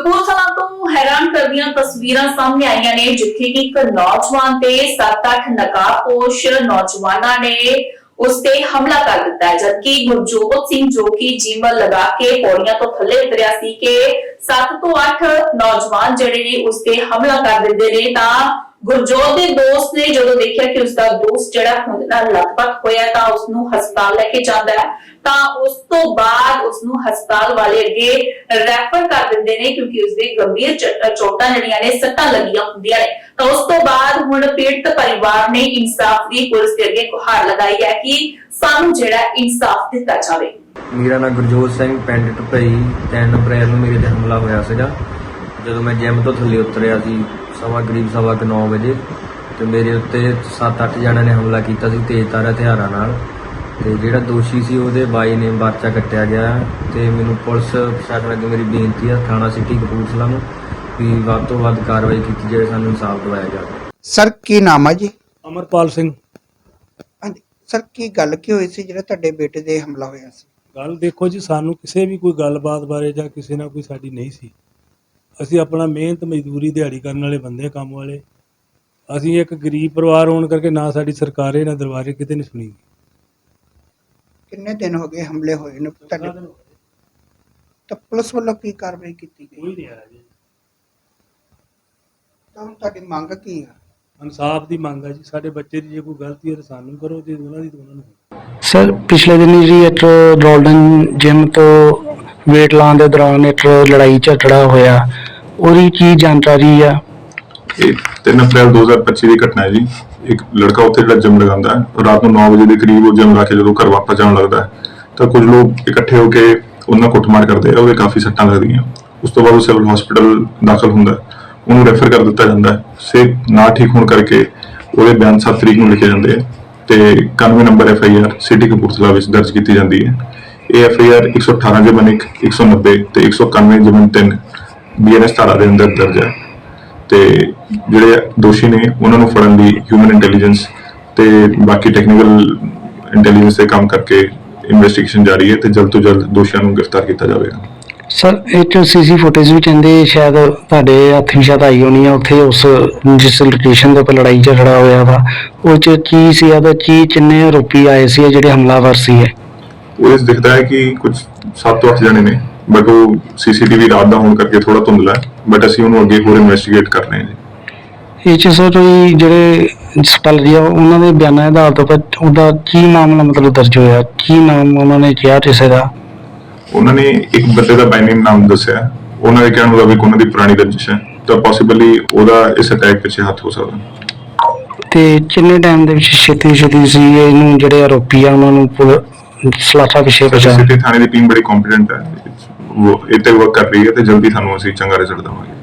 ਕਪੂਰਥਲਾ ਤੋਂ ਹੈਰਾਨ ਕਰਦੀਆਂ ਤਸਵੀਰਾਂ ਸਾਹਮਣੇ ਆਈਆਂ ਨੇ, ਜਿੱਥੇ ਕਿ ਇੱਕ ਨੌਜਵਾਨ ਤੇ 7-8 ਨਕਾਬਪੋਸ਼ ਨੌਜਵਾਨਾਂ ਨੇ ਉਸ ਤੇ ਹਮਲਾ ਕਰ ਦਿੱਤਾ ਹੈ। ਜਦਕਿ ਗੁਰਜੋਤ ਸਿੰਘ ਜੋ ਕਿ ਜਿਮ ਲਗਾ ਕੇ ਪੌੜੀਆਂ ਤੋਂ ਥੱਲੇ ਉਤਰਿਆ ਸੀ ਕਿ 7 ਤੋਂ 8 ਨੌਜਵਾਨ ਜਿਹੜੇ ਨੇ ਉਸ ਤੇ ਹਮਲਾ ਕਰ ਦਿੰਦੇ ਨੇ, ਤਾਂ ਗੁਰਜੋਤ ਦੇ ਦੋਸਤ ਨੇ ਜਦੋਂ ਦੇਖਿਆ ਕਿ ਉਸ ਦਾ ਦੋਸਤ ਜਿਹੜਾ ਖੂਨ ਨਾਲ ਲਤਪਤ ਹੋਇਆ ਤਾਂ ਉਸ ਨੂੰ ਹਸਪਤਾਲ ਲੈ ਕੇ ਜਾਂਦਾ ਹੈ, ਤਾਂ ਉਸ ਤੋਂ ਬਾਅਦ ਉਸ ਨੂੰ ਹਸਪਤਾਲ ਵਾਲੇ ਅੱਗੇ ਰੈਫਰ ਕਰ ਦਿੰਦੇ ਨੇ ਕਿਉਂਕਿ ਉਸ ਦੇ ਗੰਭੀਰ ਚੋਟਾਂ ਜਿਹੜੀਆਂ ਨੇ, ਸੱਟਾਂ ਲੱਗੀਆਂ ਹੁੰਦੀਆਂ ਨੇ। ਤਾਂ ਉਸ ਤੋਂ ਬਾਅਦ ਹੁਣ ਪੀੜਤ ਪਰਿਵਾਰ ਨੇ ਇਨਸਾਫ ਦੀ ਪੁਲਿਸ ਦੇ ਅੱਗੇ ਗੁਹਾਰ ਲਗਾਈ ਹੈ ਕਿ ਸਾਨੂੰ ਜਿਹੜਾ ਇਨਸਾਫ ਦਿੱਤਾ ਜਾਵੇ। ਮੇਰਾ ਨਾਮ ਗੁਰਜੋਤ ਸਿੰਘ, ਪਿੰਡ ਟਪਈ 3 ਅਪ੍ਰੈਲ ਨੂੰ ਮੇਰੇ ਤੇ ਹਮਲਾ ਹੋਇਆ ਸੀਗਾ। ਜਦੋਂ ਮੈਂ ਜਿਮ ਤੋਂ ਥੱਲੇ ਉਤਰਿਆ ਸੀ ਸਵਾ ਕਰੀਬ ਸਵਾ ਕੁ 9 ਵਜੇ ਤੇ ਮੇਰੇ ਉੱਤੇ 7-8 ਜਣਿਆਂ ਨੇ ਹਮਲਾ ਕੀਤਾ ਸੀ ਤੇਜ਼ਧਾਰ ਹਥਿਆਰਾਂ ਨਾਲ। ਤੇ ਜਿਹੜਾ ਦੋਸ਼ੀ ਸੀ ਉਹਦੇ ਬਾਈ ਨੇ ਪਰਚਾ ਕੱਟਿਆ ਗਿਆ ਤੇ ਮੈਨੂੰ ਪੁਲਿਸ ਪ੍ਰਸ਼ਾਸਨ ਅੱਗੇ ਮੇਰੀ ਬੇਨਤੀ ਹੈ ਥਾਣਾ ਸਿਟੀ ਕਪੂਰਥਲਾ ਨੂੰ ਵੀ ਵੱਧ ਤੋਂ ਵੱਧ ਕਾਰਵਾਈ ਕੀਤੀ ਜਾਵੇ ਸਾਨੂੰ ਇਨਸਾਫ ਦਿਵਾਇਆ ਜਾਵੇ। ਸਰ ਕੀ ਨਾਮ ਹੈ ਜੀ? ਅਮਰਪਾਲ ਸਿੰਘ। ਹਾਂਜੀ ਸਰ ਕੀ ਗੱਲ ਕੀ ਹੋਈ ਸੀ ਜਿਹੜਾ ਤੁਹਾਡੇ ਬੇਟੇ ਦੇ ਹਮਲਾ ਹੋਇਆ ਸੀ? ਗੱਲ ਦੇਖੋ ਜੀ ਸਾਨੂੰ ਕਿਸੇ ਵੀ ਕੋਈ ਗੱਲਬਾਤ ਬਾਰੇ ਜਾਂ ਕਿਸੇ ਨਾਲ ਕੋਈ ਸਾਡੀ ਨਹੀਂ ਸੀ। ਅਸੀਂ ਆਪਣਾ ਮਿਹਨਤ ਮਜ਼ਦੂਰੀ ਦਿਹਾੜੀ ਕਰਨ ਵਾਲੇ ਬੰਦੇ ਕੰਮ ਵਾਲੇ। ਅਸੀਂ ਇੱਕ ਗਰੀਬ ਪਰਿਵਾਰ ਹੋਣ ਕਰਕੇ ਨਾ ਸਾਡੀ ਸਰਕਾਰੇ ਨਾ ਦਰਬਾਰੇ ਕਿਤੇ ਨਹੀਂ ਸੁਣੀ। ਕਿੰਨੇ ਦਿਨ ਹੋ ਗਏ ਹਮਲੇ ਹੋਏ ਨੇ? ਤੁਹਾਡੇ ਤਾਂ ਪੁਲਿਸ ਵੱਲੋਂ ਕੀ ਕਾਰਵਾਈ ਕੀਤੀ ਗਈ? ਕੋਈ ਨਹੀਂ ਆਇਆ ਜੀ। ਤਾਂ ਹੁਣ ਤੁਹਾਡੀ ਮੰਗ ਕੀ ਹੈ ਇਨਸਾਫ ਦੀ ਮੰਗ ਹੈ ਜੀ। ਸਾਡੇ ਬੱਚੇ ਦੀ ਜੇ ਕੋਈ ਗਲਤੀ ਹੈ ਤਾਂ ਸਾਨੂੰ ਕਰੋ ਜੇ ਉਹਨਾਂ ਦੀ ਤਾਂ ਉਹਨਾਂ ਨੂੰ। ਸਰ ਪਿਛਲੇ ਦਿਨੀ ਜੀ ਇੱਕ ਰੋਲਡਨ ਜਿਮ ਤੋਂ ਵੇਟ ਲਾਉਣ ਦੇ ਦੌਰਾਨ ਇੱਕ ਲੜਾਈ ਝਗੜਾ ਹੋਇਆ। ਉਹਦੀ ਕੀ ਜਾਣਕਾਰੀ ਆ? ਇਹ 3 ਅਪ੍ਰੈਲ 2025 ਦੀ ਘਟਨਾ ਹੈ ਜੀ। ਇੱਕ ਲੜਕਾ ਉੱਥੇ ਜਿਹੜਾ ਜਿਮ ਲਗਾਉਂਦਾ ਹੈ। ਰਾਤ ਨੂੰ 9 ਵਜੇ ਦੇ ਕਰੀਬ ਉਹ ਜਿਮ ਲਾ ਕੇ ਜਦੋਂ ਘਰ ਵਾਪਸ ਜਾਣ ਲੱਗਦਾ ਹੈ, ਤਾਂ ਕੁਝ ਲੋਕ ਇਕੱਠੇ ਹੋ ਕੇ ਉਹਨਾਂ ਕੁੱਟਮਾਰ ਕਰਦੇ ਆ। ਉਹਦੇ ਕਾਫੀ ਸੱਟਾਂ ਲੱਗਦੀਆਂ। ਉਸ ਤੋਂ ਬਾਅਦ ਉਹ ਸਿਵਲ ਹਸਪੀਟਲ ਦਾਖਲ ਹੁੰਦਾ ਹੈ। ਉਹਨੂੰ ਰੈਫਰ ਕਰ ਦਿੱਤਾ ਜਾਂਦਾ ਹੈ। ਸੇ ਨਾ ਠੀਕ ਹੋਣ ਕਰਕੇ ਉਹਦੇ ਬਿਆਨ 7 ਤਰੀਕ ਨੂੰ ਲਿਖੇ ਜਾਂਦੇ ਆ। ਤੇ 91 number F I R city Kapurthala ਵਿੱਚ ਦਰਜ ਕੀਤੀ ਜਾਂਦੀ ਹੈ। ਇਹ 118 ਜਮਨ 1 190 ਤੇ 191 ਜਮਨ 3 ਬੀਐਨਐਸ ਧਾਰਾ ਦੇ ਅੰਦਰ ਦਰਜ ਹੈ। ਤੇ ਜਿਹੜੇ ਦੋਸ਼ੀ ਨੇ, ਉਹਨਾਂ ਨੂੰ ਫੜਨ ਲਈ ਹਿਊਮਨ ਇੰਟੈਲੀਜੈਂਸ ਤੇ ਬਾਕੀ ਟੈਕਨੀਕਲ ਇੰਟੈਲੀਜੈਂਸ ਤੇ ਕੰਮ ਕਰਕੇ ਇਨਵੈਸਟੀਗੇਸ਼ਨ ਜਾਰੀ ਹੈ ਤੇ ਜਲਦ ਤੋਂ ਜਲਦ ਦੋਸ਼ੀਆਂ ਨੂੰ ਗ੍ਰਿਫਤਾਰ ਕੀਤਾ ਜਾਵੇਗਾ। ਸਰ, ਇੱਕ ਸੀਸੀ ਫੁਟੇਜ ਵੀ ਕਹਿੰਦੇ ਸ਼ਾਇਦ ਤੁਹਾਡੇ ਹੱਥ ਵੀ ਸ਼ਾਇਦ ਆਈ ਹੋਣੀ ਆ, ਉੱਥੇ ਉਸ ਜਿਸ ਲੋਕੇਸ਼ਨ ਦੇ ਉੱਪਰ ਲੜਾਈ ਝਗੜਾ ਹੋਇਆ ਵਾ, ਉਹ ਚ ਕੀ ਸੀ ਉਹਦਾ ਕੀ ਕਿੰਨੇ ਆਰੋਪੀ ਆਏ ਸੀ ਜਿਹੜੇ ਹਮਲਾਵਰ ਸੀ ਉਹ ਇਸ ਦਿਖਦਾ ਹੈ ਕਿ ਕੁਝ 7 ਤੋਂ 8 ਜਣੇ ਨੇ ਬਟ ਉਹ ਸੀਸੀਟੀਵੀ ਰਾਤ ਦਾ ਹੋਣ ਕਰਕੇ ਥੋੜਾ ਧੁੰਦਲਾ ਹੈ ਬਟ ਅਸੀਂ ਉਹਨੂੰ ਅੱਗੇ ਹੋਰ ਇਨਵੈਸਟੀਗੇਟ ਕਰ ਰਹੇ ਹਾਂ ਜੀ। ਇਹ ਚ ਸਰ ਕੋਈ ਜਿਹੜੇ ਸਟਲ ਰਹੀ ਆ ਉਹਨਾਂ ਦੇ ਬਿਆਨਾਂ ਦੇ ਆਧਾਰ ਤੇ ਉਹਦਾ ਕੀ ਮਾਮਲਾ ਮਤਲਬ ਦਰਜ ਹੋਇਆ ਕੀ ਨਾਮ ਉਹਨਾਂ ਨੇ ਕਿਹਾ ਕਿਸੇ ਦਾ? ਉਹਨਾਂ ਨੇ ਇੱਕ ਬੰਦੇ ਦਾ ਬਾਈਨੇਮ ਨਾਮ ਦੱਸਿਆ ਉਹਨਾਂ ਦੇ ਕਹਿਣ ਮੁਤਾਬਿਕ ਉਹਨਾਂ ਦੀ ਪੁਰਾਣੀ ਰੰਜਿਸ਼ ਹੈ ਤਾਂ ਪੋਸੀਬਲੀ ਉਹਦਾ ਇਸ ਅਟੈਕ ਪਿੱਛੇ ਹੱਥ ਹੋ ਸਕਦਾ। ਤੇ ਕਿੰਨੇ ਟਾਈਮ ਦੇ ਵਿੱਚ ਛੇਤੀ ਛੇਤੀ ਸੀ ਇਹਨੂੰ ਜਿਹੜੇ ਆਰੋਪੀ ਆ ਉਹਨਾਂ ਨੂੰ ਪੁਲ- ਸਲਾਖਾ ਪਿੱਛੇ ਪਹੁੰਚਾ ਸਿਟੀ ਥਾਣੇ ਦੀ ਟੀਮ ਬੜੀ ਕੰਪੀਟੈਂਟ ਹੈ। ਉਹ ਤੇ ਵਰਕ ਕਰ ਰਹੀ ਹੈ ਤੇ ਜਲਦੀ ਤੁਹਾਨੂੰ ਅਸੀਂ ਚੰਗਾ ਰਿਜ਼ਲਟ ਦਵਾਂਗੇ।